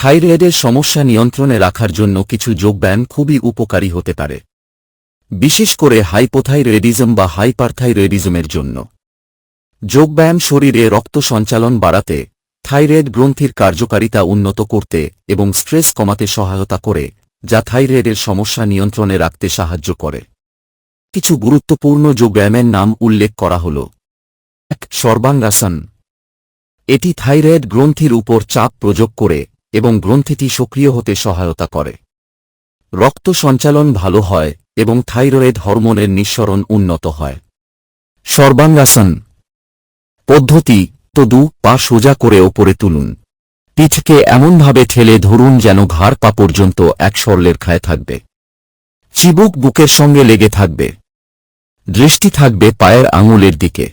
থাইরয়েডের সমস্যা নিয়ন্ত্রণে রাখার জন্য কিছু যোগব্যায়াম খুবই উপকারী হতে পারে। বিশেষ করে হাইপোথাইরয়েডিজম বা হাইপারথাইরয়েডিজমের জন্য। যোগব্যায়াম শরীরে রক্ত সঞ্চালন বাড়াতে, থাইরয়েড গ্রন্থির কার্যকারিতা উন্নত করতে এবং স্ট্রেস কমাতে সহায়তা করে, যা থাইরয়েডের সমস্যা নিয়ন্ত্রণে রাখতে সাহায্য করে। কিছু গুরুত্বপূর্ণ যোগব্যায়ামের নাম উল্লেখ করা হল। এক, সর্বাঙ্গাসন। এটি থাইরয়েড গ্রন্থির উপর চাপ প্রয়োগ করে এবং গ্রন্থিটি সক্রিয় হতে সহায়তা করে। রক্ত সঞ্চালন ভালো হয় এবং থাইরয়েড হরমোনের নিঃসরণ উন্নত হয়। সর্বাঙ্গাসন। পদ্ধতি তো দু পা সোজা করে ওপরে তুলুন। পিঠকে এমনভাবে ঠেলে ধরুন যেন ঘাড় পা পর্যন্ত এক সরলেখায় থাকবে। চিবুক বুকের সঙ্গে লেগে থাকবে। দৃষ্টি থাকবে পায়ের আঙুলের দিকে।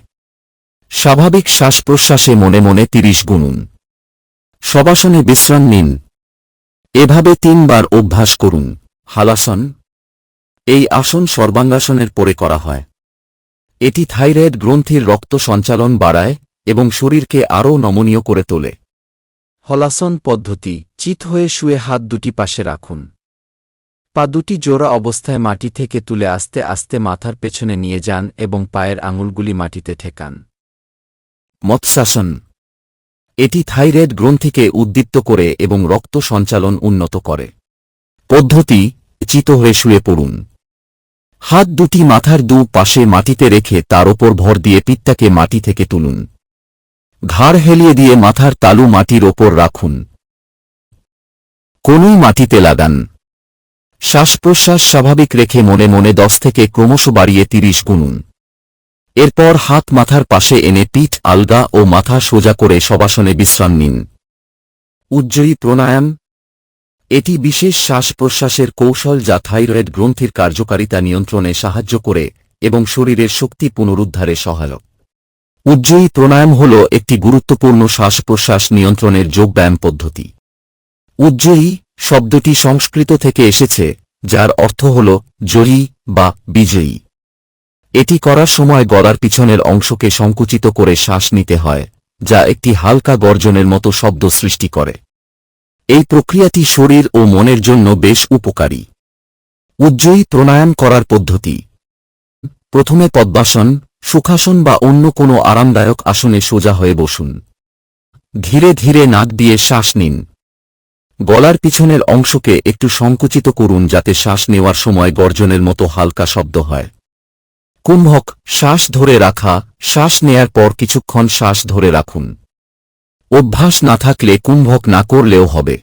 স্বাভাবিক শ্বাস প্রশ্বাসে মনে মনে তিরিশ গুনুন। সবাসনে বিশ্রাম নিন। এভাবে তিনবার অভ্যাস করুন। হালাসন, এই আসন সর্বাঙ্গাসনের পরে করা হয়। এটি থাইরয়েড গ্রন্থির রক্ত সঞ্চালন বাড়ায় এবং শরীরকে আরও নমনীয় করে তোলে। হলাসন পদ্ধতি, চিত হয়ে শুয়ে হাত দুটি পাশে রাখুন। পা দুটি জোড়া অবস্থায় মাটি থেকে তুলে আস্তে আস্তে মাথার পেছনে নিয়ে যান এবং পায়ের আঙুলগুলি মাটিতে ঠেকান। মৎস্যাসন এটি থাইরয়েড গ্রন্থিকে উদ্দীপ্ত করে এবং রক্ত সঞ্চালন উন্নত করে। পদ্ধতি, চিত হয়ে শুয়ে পড়ুন। হাত দুটি মাথার দু পাশে মাটিতে রেখে তার ওপর ভর দিয়ে পিত্তাকে মাটি থেকে তুলুন। ঘাড় হেলিয়ে দিয়ে মাথার তালু মাটির ওপর রাখুন। কোনই মাটিতে লাগান। শ্বাস প্রশ্বাস স্বাভাবিক রেখে মনে মনে দশ থেকে ক্রমশ বাড়িয়ে তিরিশ গুনুন। এরপর হাত মাথার পাশে এনে পিঠ, আলগা ও মাথা সোজা করে সবাসনে বিশ্রাম নিন। উজ্জয়ী প্রাণায়াম। এটি বিশেষ শ্বাস প্রশ্বাসের কৌশল যা থাইরয়েড গ্রন্থির কার্যকারিতা নিয়ন্ত্রণে সাহায্য করে এবং শরীরের শক্তি পুনরুদ্ধারে সহায়ক। উজ্জয়ী প্রাণায়াম হল একটি গুরুত্বপূর্ণ শ্বাস প্রশ্বাস নিয়ন্ত্রণের যোগব্যায়াম পদ্ধতি। উজ্জয়ী শব্দটি সংস্কৃত থেকে এসেছে, যার অর্থ হল জয়ী বা বিজয়ী। এটি করার সময় গলার পিছনের অংশকে সংকুচিত করে শ্বাস নিতে হয়, যা একটি হালকা গর্জনের মতো শব্দ সৃষ্টি করে। এই প্রক্রিয়াটি শরীর ও মনের জন্য বেশ উপকারী। উজ্জয়ী প্রাণায়াম করার পদ্ধতি। প্রথমে পদ্মাসন, সুখাসন বা অন্য কোনো আরামদায়ক আসনে সোজা হয়ে বসুন। ধীরে ধীরে নাক দিয়ে শ্বাস নিন। গলার পিছনের অংশকে একটু সংকুচিত করুন যাতে শ্বাস নেওয়ার সময় গর্জনের মতো হালকা শব্দ হয়। কুম্ভক, শ্বাস ধরে রাখা, শ্বাস নেয়ার পর কিছুক্ষণ শ্বাস ধরে রাখুন। অভ্যাস না থাকলে কুম্ভক না করলেও হবে।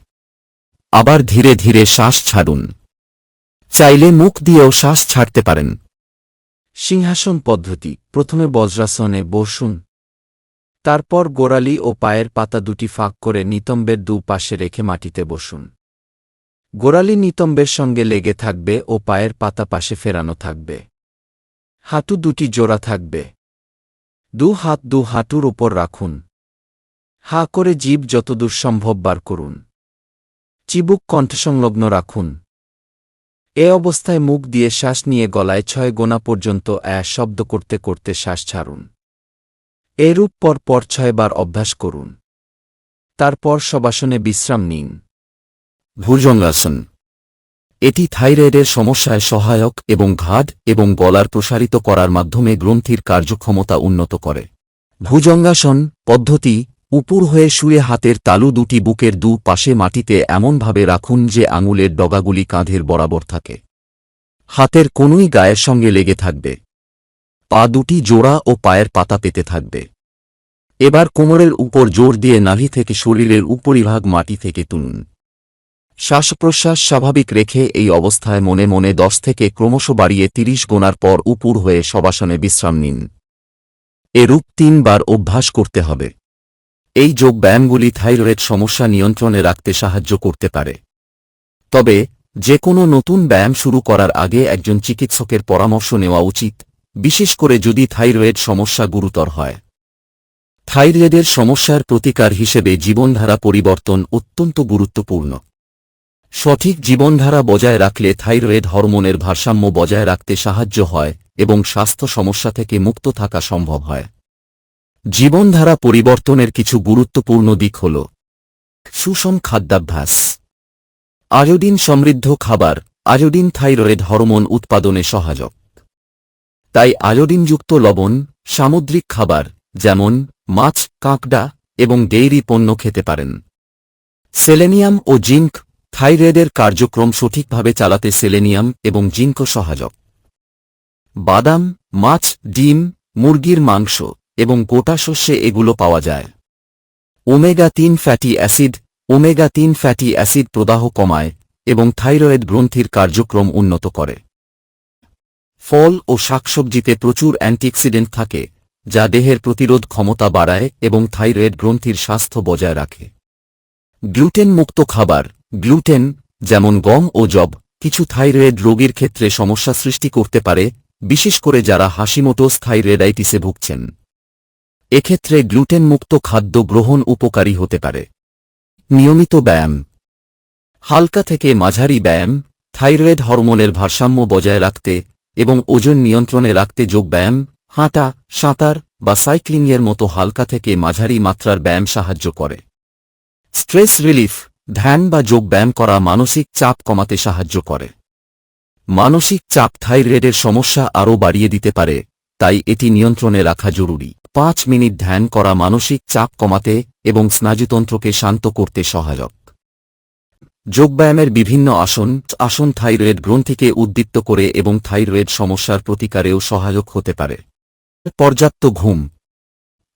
আবার ধীরে ধীরে শ্বাস ছাড়ুন। চাইলে মুখ দিয়েও শ্বাস ছাড়তে পারেন। সিংহাসন পদ্ধতি, প্রথমে বজ্রাসনে বসুন। তারপর গোড়ালি ও পায়ের পাতা দুটি ফাঁক করে নিতম্বের দু পাশে রেখে মাটিতে বসুন। গোড়ালি নিতম্বের সঙ্গে লেগে থাকবে ও পায়ের পাতা পাশে ফেরানো থাকবে। হাঁটু দুটি জোড়া থাকবে। দু হাত দু হাঁটুর ওপর রাখুন। হা করে জীব যতদূর সম্ভব বার করুন। চিবুক কণ্ঠসংলগ্ন রাখুন। এ অবস্থায় মুখ দিয়ে শ্বাস নিয়ে গলায় ছয় গোনা পর্যন্ত অ্যা শব্দ করতে করতে শ্বাস ছাড়ুন। এরূপ পর পর ছয়বার অভ্যাস করুন। তারপর সবাসনে বিশ্রাম নিন। ভুজঙ্গাসন। এটি থাইরয়েডের সমস্যায় সহায়ক এবং ঘাট এবং গলার প্রসারিত করার মাধ্যমে গ্রন্থির কার্যক্ষমতা উন্নত করে। ভুজঙ্গাসন পদ্ধতি, উপুর হয়ে শুয়ে হাতের তালু দুটি বুকের দু পাশে মাটিতে এমনভাবে রাখুন যে আঙুলের ডগাগুলি কাঁধের বরাবর থাকে। হাতের কোনই গায়ের সঙ্গে লেগে থাকবে। পা দুটি জোড়া ও পায়ের পাতা পেতে থাকবে। এবার কোমরের উপর জোর দিয়ে নাভি থেকে শরীরের উপরিভাগ মাটি থেকে তুলুন। শ্বাস প্রশ্বাস স্বাভাবিক রেখে এই অবস্থায় মনে মনে দশ থেকে ক্রমশ বাড়িয়ে তিরিশ গোনার পর উপুর হয়ে সবাসনে বিশ্রাম নিন। এরূপ তিনবার অভ্যাস করতে হবে। এই যোগ ব্যায়ামগুলি থাইরয়েড সমস্যা নিয়ন্ত্রণে রাখতে সাহায্য করতে পারে। তবে যে কোনো নতুন ব্যায়াম শুরু করার আগে একজন চিকিৎসকের পরামর্শ নেওয়া উচিত, বিশেষ করে যদি থাইরয়েড সমস্যা গুরুতর হয়। থাইরয়েডের সমস্যার প্রতিকার হিসেবে জীবনধারা পরিবর্তন অত্যন্ত গুরুত্বপূর্ণ। সঠিক জীবনধারা বজায় রাখলে থাইরয়েড হরমোনের ভারসাম্য বজায় রাখতে সাহায্য হয় এবং স্বাস্থ্য সমস্যা থেকে মুক্ত থাকা সম্ভব হয়। জীবনধারা পরিবর্তনের কিছু গুরুত্বপূর্ণ দিক হল সুষম খাদ্যাভ্যাস। আয়োডিন সমৃদ্ধ খাবার, আয়োডিন থাইরয়েড হরমোন উৎপাদনে সহায়ক। তাই আয়োডিনযুক্ত লবণ, সামুদ্রিক খাবার, যেমন মাছ, কাঁকড়া এবং ডেইরি পণ্য খেতে পারেন। সেলেনিয়াম ও জিঙ্ক থাইরয়েডের কার্যক্রম সঠিকভাবে চালাতে সেলেনিয়াম এবং জিঙ্ক সহায়ক। বাদাম, মাছ, ডিম, মুরগির মাংস এবং গোটা শস্যে এগুলো পাওয়া যায়। ওমেগা তিন ফ্যাটি অ্যাসিড, ওমেগা তিন ফ্যাটি অ্যাসিড প্রদাহ কমায় এবং থাইরয়েড গ্রন্থির কার্যক্রম উন্নত করে। ফল ও শাকসবজিতে প্রচুর অ্যান্টিঅক্সিডেন্ট থাকে, যা দেহের প্রতিরোধ ক্ষমতা বাড়ায় এবং থাইরয়েড গ্রন্থির স্বাস্থ্য বজায় রাখে। গ্লুটেন মুক্ত খাবার গ্লুটেন, যেমন গম ও জব, কিছু থাইরয়েড রোগীর ক্ষেত্রে সমস্যা সৃষ্টি করতে পারে, বিশেষ করে যারা হাসিমোটোস থাইরয়েডাইটিসে ভুগছেন। এক্ষেত্রে গ্লুটেন মুক্ত খাদ্য গ্রহণ উপকারী হতে পারে। নিয়মিত ব্যায়াম। হালকা থেকে মাঝারি ব্যায়াম, থাইরয়েড হরমোনের ভারসাম্য বজায় রাখতে এবং ওজন নিয়ন্ত্রণে রাখতে যোগব্যায়াম হাঁটা, সাঁতার বা সাইক্লিংয়ের মতো হালকা থেকে মাঝারি মাত্রার ব্যায়াম সাহায্য করে। Stress relief. ধ্যান বা যোগব্যায়াম করা মানসিক চাপ কমাতে সাহায্য করে। মানসিক চাপ থাইরয়েডের সমস্যা আরও বাড়িয়ে দিতে পারে, তাই এটি নিয়ন্ত্রণে রাখা জরুরি। পাঁচ মিনিট ধ্যান করা মানসিক চাপ কমাতে এবং স্নায়ুতন্ত্রকে শান্ত করতে সহায়ক। যোগব্যায়ামের বিভিন্ন আসন আসন থাইরয়েড গ্রন্থিকে উদ্দীপ্ত করে এবং থাইরয়েড সমস্যার প্রতিকারেও সহায়ক হতে পারে। পর্যাপ্ত ঘুম।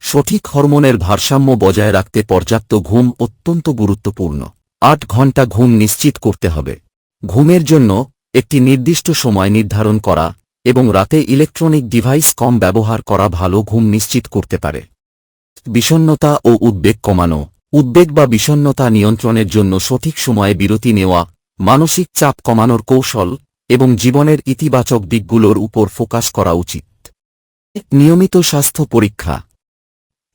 সঠিক হরমোনের ভারসাম্য বজায় রাখতে পর্যাপ্ত ঘুম অত্যন্ত গুরুত্বপূর্ণ। আট ঘণ্টা ঘুম নিশ্চিত করতে হবে। ঘুমের জন্য একটি নির্দিষ্ট সময় নির্ধারণ করা এবং রাতে ইলেকট্রনিক ডিভাইস কম ব্যবহার করা ভালো ঘুম নিশ্চিত করতে পারে। বিষণ্নতা ও উদ্বেগ কমানো। উদ্বেগ বা বিষণ্নতা নিয়ন্ত্রণের জন্য সঠিক সময়ে বিরতি নেওয়া, মানসিক চাপ কমানোর কৌশল এবং জীবনের ইতিবাচক দিকগুলোর উপর ফোকাস করা উচিত। নিয়মিত স্বাস্থ্য পরীক্ষা।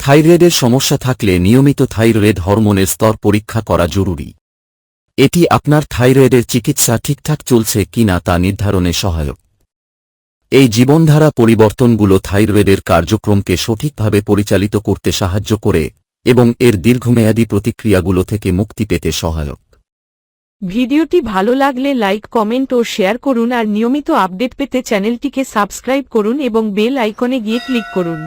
থাইরয়েডের সমস্যা থাকলে নিয়মিত থাইরয়েড হরমোনের স্তর পরীক্ষা করা জরুরি। এটি আপনার থাইরয়েডের চিকিৎসা ঠিকঠাক চলছে কিনা তা নির্ধারণে সহায়ক। এই জীবনধারা পরিবর্তনগুলো থাইরয়েডের কার্যক্রমকে সঠিকভাবে পরিচালিত করতে সাহায্য করে এবং এর দীর্ঘমেয়াদী প্রতিক্রিয়াগুলো থেকে মুক্তি পেতে সহায়ক। ভিডিওটি ভালো লাগলে লাইক, কমেন্ট ও শেয়ার করুন আর নিয়মিত আপডেট পেতে চ্যানেলটিকে সাবস্ক্রাইব করুন এবং বেল আইকনে গিয়ে ক্লিক করুন।